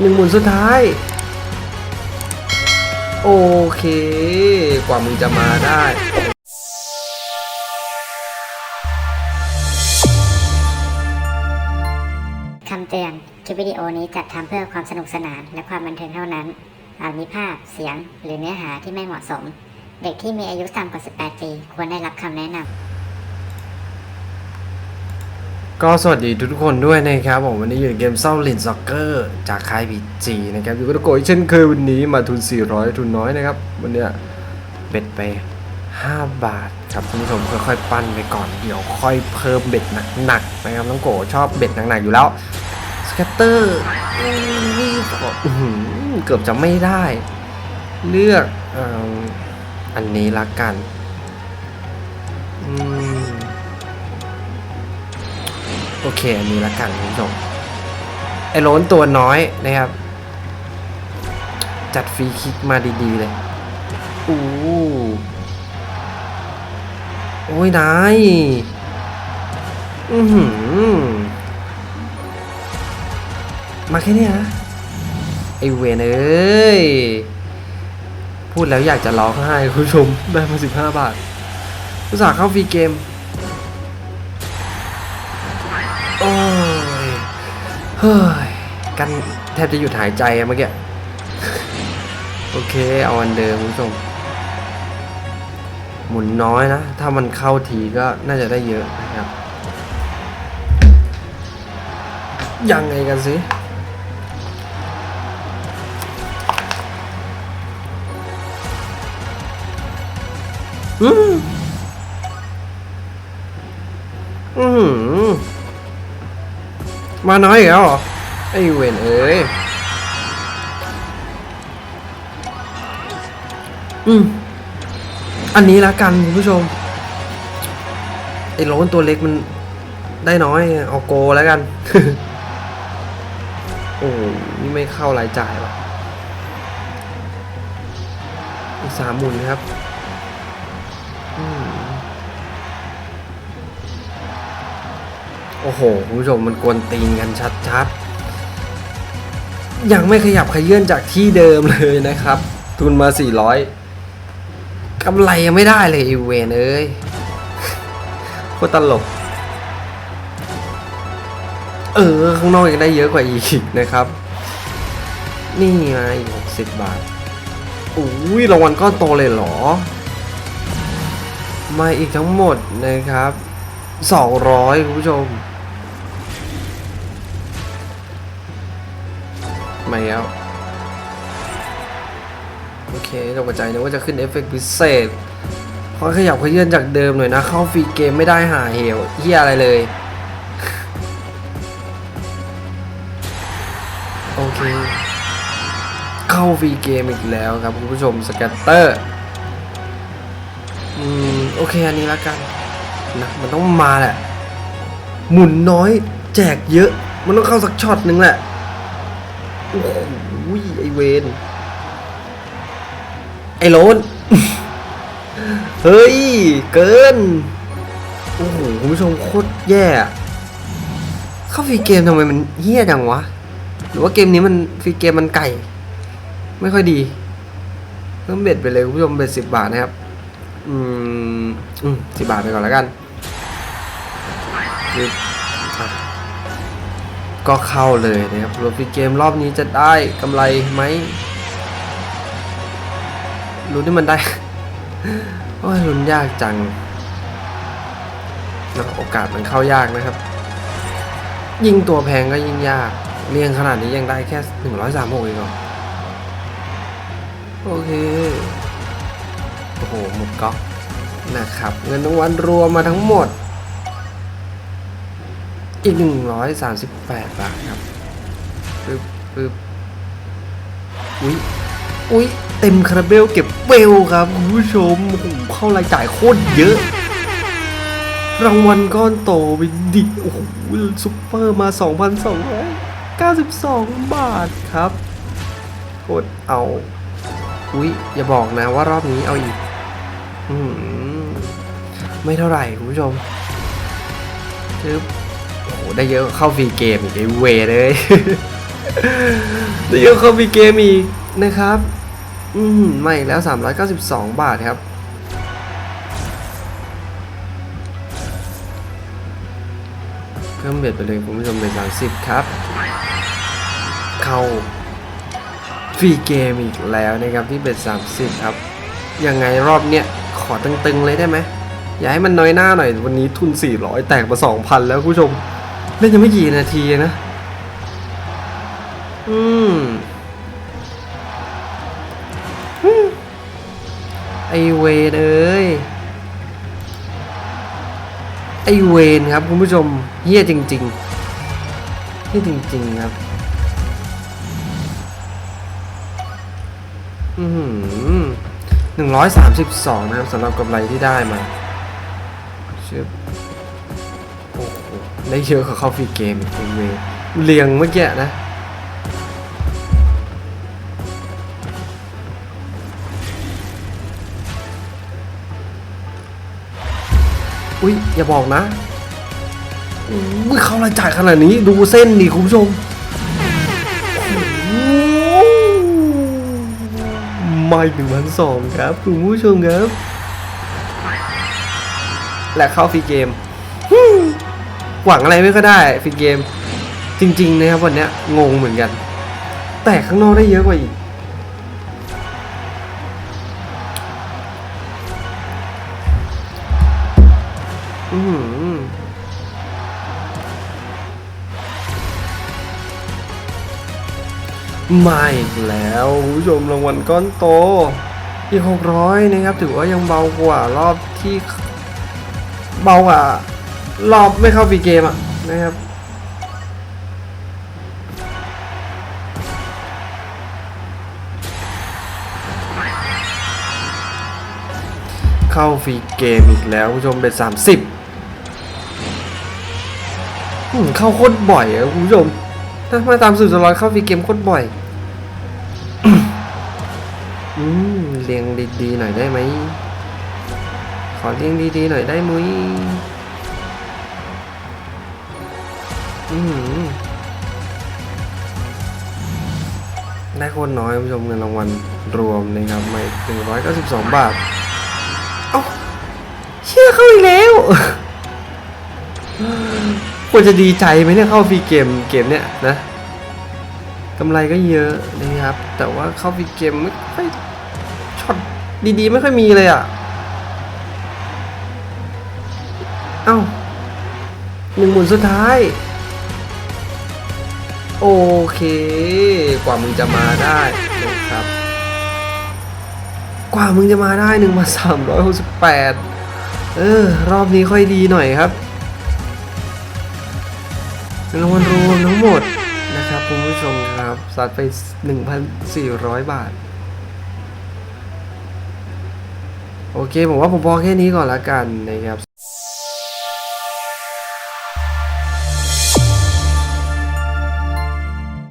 หนึ่งหมุนสุดท้าย โอเค กว่ามึงจะมาได้คำเตือน คลิปวิดีโอนี้จัดทำเพื่อความสนุกสนานและความบันเทิงเท่านั้น อาจมีภาพ เสียง หรือเนื้อหาที่ไม่เหมาะสม เด็กที่มีอายุต่ำกว่า 18 ปี ควรได้รับคำแนะนำ ก็สวัสดีทุกคนด้วยนะครับผมวันนี้อยู่ในเกมเศร้าลินซ็อกเกอร์จากค่ายพีจีนะครับอยู่กับตะโกยเช่นเคยวันนี้มาทุน 400 ทุนน้อยนะครับ วันเนี้ยเบ็ดไป 5 บาทครับคุณผู้ชมค่อยๆปั้นไปก่อนเดี๋ยวค่อยเพิ่มเบ็ดหนักๆนะครับน้องโกชอบเบ็ดหนักๆอยู่แล้วสแกตเตอร์เกือบจะไม่ได้ เลือกออันนี้ละกัน โอเคอันนี้ละกันคุณผู้ชมไอ้โลนตัวน้อยนะครับ จัดฟรีคิกมาดีๆเลยอู้โอ้ยนายอือหือมาแค่เนี้ยนะไอเวนเอ้ย พูดแล้วอยากจะร้องไห้คุณผู้ชมได้มาสิบห้าบาทอุตส่าห์เข้าฟรีเกม โอ้ย เฮ้ย กันแทบจะหยุดหายใจอะเมื่อกี้ โอเค เอาอันเดิมคุณผู้ชม หมุนน้อยนะ ถ้ามันเข้าทีก็น่าจะได้เยอะนะครับ ยังไงกันสิอืมอืม มาน้อยอีกแล้วเหรอ ไอ้เวนเอ้ย อืม อันนี้ละกันคุณผู้ชม ไอ้โลนตัวเล็กมันได้น้อย เอาโกแล้วกัน โอ้นี่ไม่เข้ารายจ่ายว่ะอีกสามหมุนครับ อืม โอ้โหคุณผู้ชมมันกวนตีนกันชัดๆ ยังไม่ขยับขยื่นจากที่เดิมเลยนะครับ ทุนมา 400กำไรยังไม่ได้เลยอีเวนเอ้ยโคตรตลก เออ ข้างนอกยังได้เยอะกว่าอีกนะครับ นี่ไงหกสิบบาทอุ้ยรางวัลก้อนโตเลยเหรอ มาอีกทั้งหมดนะครับ 200 คุณผู้ชม มาแล้ว โอเคตกใจนึกว่าจะขึ้นเอฟเฟกต์พิเศษขอขยับขยื่นจากเดิมหน่อยนะ เข้าฟรีเกมไม่ได้หาเหวเฮียอะไรเลย โอเค เข้าฟรีเกมอีกแล้วครับคุณผู้ชมสแกตเตอร์ อืม โอเค อันนี้ละกันนะมันต้องมาแหละ หมุนน้อย แจกเยอะ มันต้องเข้าสักช็อตหนึ่งแหละ โอ้โหไอเวนไอโลนเฮ้ย เกิน โอ้โหคุณผู้ชมโคตรแย่อะเข้าฟรีเกมทำไมมันเฮี้ยจังวะ หรือว่าเกมนี้มันฟรีเกมมันไก่ ไม่ค่อยดี เพิ่มเบ็ดไปเลยคุณผู้ชมเบ็ดสิบบาทนะครับ อืม อืมสิบบาทไปก่อนแล้วกันปึ๊บอะ ก็เข้าเลยนะครับรวมฟีเกมรอบนี้จะได้กำไรไหมรู้ที่มันได้ โอ้ยลุ้นยากจังนะโอกาสมันเข้ายากนะครับ ยิงตัวแพงก็ยิ่งยากเรียงขนาดนี้ยังได้แค่หนึ่งร้อยสามหกเองหรอโอเค โอ้โหหมดก๊อกนะครับ เงินรางวัลรวมมาทั้งหมด อีก 138 บาทครับปึ๊บปึ๊บอุ้ยอุ้ยเต็มคาราเบลเก็บเบลครับคุณผู้ชมโอ้โหเข้ารายจ่ายโคตรเยอะ รางวัลก้อนโตไปดิโอ้โหซุปเปอร์มา 2,292 บาทครับกดเอาอุ้ยอย่าบอกนะว่ารอบนี้เอาอีกอืมไม่เท่าไหร่คุณผู้ชมจึ๊บ โอ้ได้เยอะเข้าฟรีเกมอีกไอ้เวเลยได้เยอะเข้ามีเกมอีกนะครับ อืมใหม่แล้ว 392 บาทครับเพิ่มเบ็ดไปเลยคุณผู้ชมเป็น30 ครับ เข้าฟรีเกมอีกแล้วนะครับที่เบ็ด30 ครับ ยังไงรอบเนี้ยขอตึงๆเลยได้ไหมอย่าให้มันน้อยหน้าหน่อยวันนี้ทุน 400 แตกมา 2,000 แล้วผู้ชม เล่นยังไม่กี่นาทีนะอืมอืมไอเวนเอ้ย ไอเวนครับคุณผู้ชมเฮี้ยจริงๆเฮี้ยจริงๆครับ อืมหนึ่งร้อยสามสิบสองนะครับสำหรับกำไรที่ได้มาเชื่อ ได้เยอะกว่าเข้าฟรีเกมอีกไอเวนเรียงเมื่อกี้นะอุ้ยอย่าบอกนะอุ้ยเขารายจ่ายขนาดนี้ดูเส้นดิคุณผู้ชม ไม่ถึงพันสองครับ คุณผู้ชมครับ และเข้าฟรีเกม หวังอะไรไม่ก็ได้ฟรีเกม จริง ๆ นะครับวันนี้งงเหมือนกัน แต่ข้างนอกได้เยอะกว่าอีกอือหือมาอีกแล้วคุณผู้ชมรางวัลก้อนโต อีกหกร้อยนะครับ ถือว่ายังเบากว่ารอบที่ เบากว่า รอบไม่เข้าฟรีเกมอะนะครับเข้าฟรีเกมอีกแล้วคุณผู้ชมเป็นสามสิบเข้าโคตรบ่อยอะคุณผู้ชม ถ้ามาตามสูตรสร้อยเข้าฟรีเกมโคตรบ่อยอืมเรียงดีๆหน่อยได้ไหม ขอเรียงดีๆหน่อยได้มุ้ย อืมได้คตรน้อยคุณผู้ชมเงินรางวัลรวมนะครับไม่ถึงร้อยเก้าสิบสองบาท เอ้าเชื่อเข้าอีกแล้ว ควรจะดีใจไหมเนี่ยเข้าฟรีเกมเกมเนี่ยนะกำไรก็เยอะนะครับ แต่ว่าเข้าฟรีเกมไม่ค่อยช็อตดีๆ ไม่ค่อยมีเลยอะ เอ้าหนึ่งหมุนสุดท้าย โอเค กว่ามึงจะมาได้นะครับ กว่ามึงจะมาได้หนึ่งมาสามร้อยหกสิบแปดเออ รอบนี้ค่อยดีหน่อยครับเงินรางวัลรวมทั้งหมดนะครับคุณผู้ชมครับสัดไป 1,400 บาท โอเค ผมว่าผมพอแค่นี้ก่อนละกันนะครับ